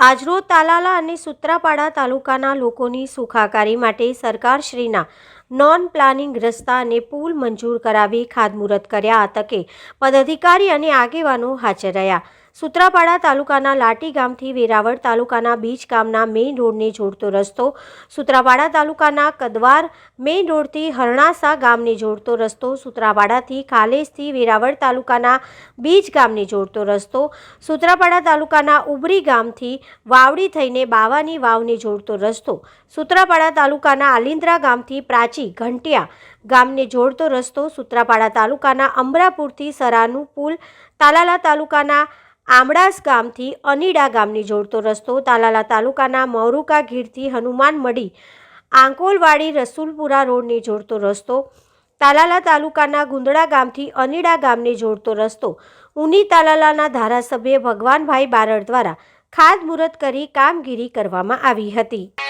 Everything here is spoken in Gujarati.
આજરોજ તાલાલા અને સુત્રાપાડા તાલુકાના લોકોની સુખાકારી માટે સરકારશ્રીના નોન પ્લાનિંગ રસ્તા અને પુલ મંજૂર કરાવી ખાતમુહૂર્ત કર્યા આ તકે પદાધિકારી અને આગેવાનો હાજર રહ્યા. સુત્રાપાડા તાલુકાના લાટી ગામથી વેરાવળ તાલુકાના બીજ ગામના મેઇન રોડને જોડતો રસ્તો, સુત્રાપાડા તાલુકાના કદવાર મેઇન રોડથી હરણાસા ગામને જોડતો રસ્તો, સુત્રાપાડાથી ખાલેસથી વેરાવળ તાલુકાના બીજ ગામને જોડતો રસ્તો, સુત્રાપાડા તાલુકાના ઉબરી ગામથી વાવડી થઈને બાવાની વાવને જોડતો રસ્તો, સુત્રાપાડા તાલુકાના આલિન્દ્રા ગામથી પ્રાચી ઘંટિયા ગામને જોડતો રસ્તો, સુત્રાપાડા તાલુકાના અમરાપુરથી સરાનું પુલ, તાલાલા તાલુકાના આમડાસ ગામથી અનીડા ગામને જોડતો રસ્તો તાલાલા તાલુકાના મૌરુકા ગીરથી હનુમાન મડી આંકોલવાડી રસુલપુરા રોડને જોડતો રસ્તો, તાલાલા તાલુકાના ગુંદડા ગામથી અનીડા ગામને જોડતો રસ્તો, ઉની તાલાલાના ધારાસભ્ય ભગવાનભાઈ બારડ દ્વારા ખાતમુહૂર્ત કરી કામગીરી કરવામાં આવી હતી.